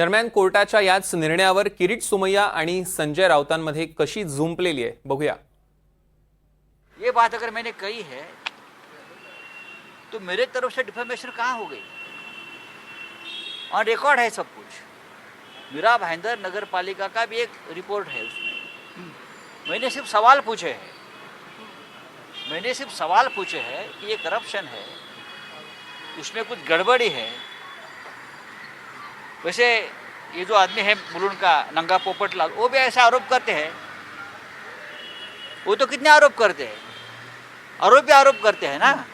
दरम्यान कोर्टाच्या याच निर्णयावर किरीट सुमय्या आणि संजय राऊतांमध्ये कशी झुंपलेली आहे बघूया. ये बात अगर मैंने कही है तो मेरे तरफ से डिफेमेशन कहाँ हो गई? और रिकॉर्ड है सब कुछ। मीरा भाईंदर नगर पालिका का भी एक रिपोर्ट है उसमें। मैंने सिर्फ सवाल पूछे हैं। मैंने सिर्फ सवाल पूछे हैं कि ये करप्शन है। उसमें कुछ गड़बड़ी है। वैसे ये जो आदमी है मुलुंड का, नंगा पोपटलाल वो भी ऐसा आरोप करते हैं। वो तो कितने आरोप करते हैं? आरोपी आरोप करते हैं ना।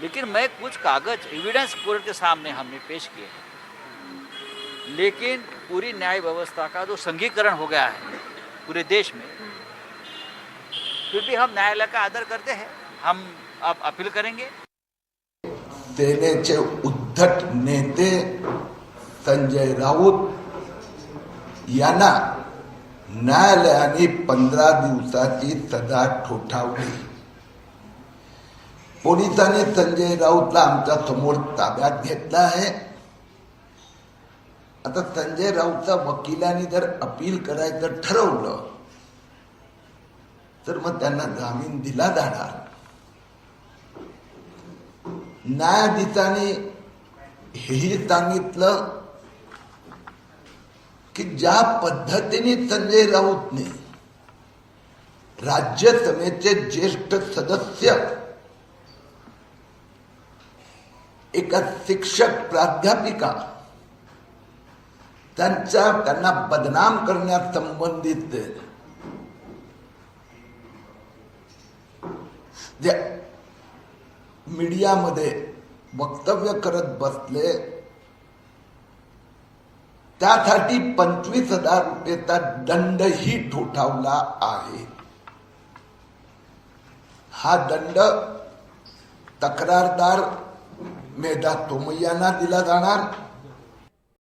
लेकिन मैं कुछ कागज़ एविडेंस कोर्ट के सामने हमने पेश किए हैं। लेकिन पूरी न्याय व्यवस्था का जो संघीकरण हो गया है पूरे देश में, फिर भी हम न्यायालय का आदर करते हैं। हम आप अपील करेंगे। उद्धट नेते संजय राऊत यांना न्यायालयाने पंधरा दिवसाची सजा ठोठावली. पोलिसांनी संजय राऊतला आमच्यासमोर ताब्यात घेतला आहे. आता संजय राऊतच्या वकिलांनी जर अपील करायचं ठरवलं तर मग त्यांना जामीन दिला जाणार. न्यायाधीशाने हेही सांगितलं की ज्या पद्धतीने संजय राऊतने राज्यसभेचे ज्येष्ठ सदस्य एका शिक्षक प्राध्यापिका त्यांच्या त्यांना बदनाम करण्यासंबंधित जे मीडियामध्ये वक्तव्य करत बसले त्यासाठी पंचवीस हजार रुपयेचा दंडही ठोठावला आहे. हा दंड तक्रारदार मेधा तोमय्यांना दिला जाणार.